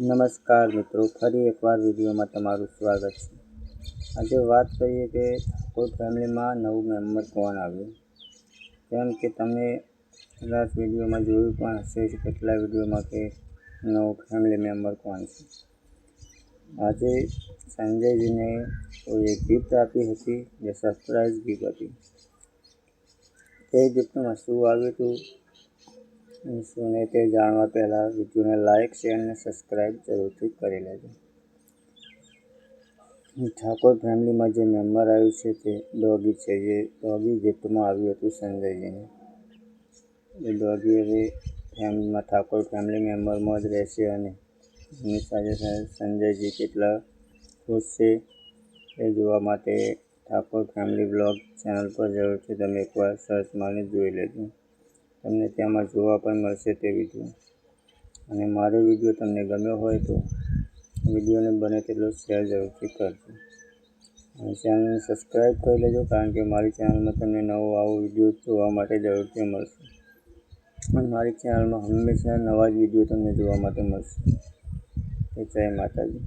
નમસ્કાર મિત્રો, ફરી એકવાર વિડીયોમાં તમારું સ્વાગત છે. આજે વાત કરીએ કે ઠાકોર ફેમિલીમાં નવું મેમ્બર કોણ આવ્યું? કેમ કે તમે કદાચ વિડીયોમાં જોયું પણ હશે કે કેટલા વિડીયોમાં કે નવું ફેમિલી મેમ્બર કોણ છે. આજે સંજયજીને કોઈએ ગિફ્ટ આપી હતી, જે સરપ્રાઈઝ ગિફ્ટ હતી. તે ગિફ્ટમાં શું આવ્યું હતું? શું તે જાણવા પહેલાં વિડીયોને લાઇક શેર અને સબસ્ક્રાઈબ જરૂરથી કરી લેજો. ઠાકોર ફેમિલીમાં જે મેમ્બર આવ્યું છે તે ડોગી છે. જે ડોગી ગિફ્ટમાં આવ્યું હતું સંજયજીને. એ ડોગી હવે ફેમિલીમાં, ઠાકોર ફેમિલી મેમ્બરમાં જ રહેશે અને એની સાથે સાથે સંજયજી કેટલા ખુશ છે એ જોવા માટે ઠાકોર ફેમિલી બ્લોગ ચેનલ પર જરૂરથી તમે એકવાર સર્ચ મારીને જોઈ લેજો. તમને તેમાં જોવા પણ મળશે તે વીડિયો અને મારો વીડિયો તમને ગમ્યો હોય તો વિડીયોને બને તેટલો શેર જરૂરથી કરજો. અને ચેનલને સબસ્ક્રાઈબ કરી લેજો, કારણ કે મારી ચેનલમાં તમને નવો આવો વીડિયો જોવા માટે જરૂરથી મળશે. અને મારી ચેનલમાં હંમેશા નવા જ વીડિયો તમને જોવા માટે મળશે. જય માતાજી.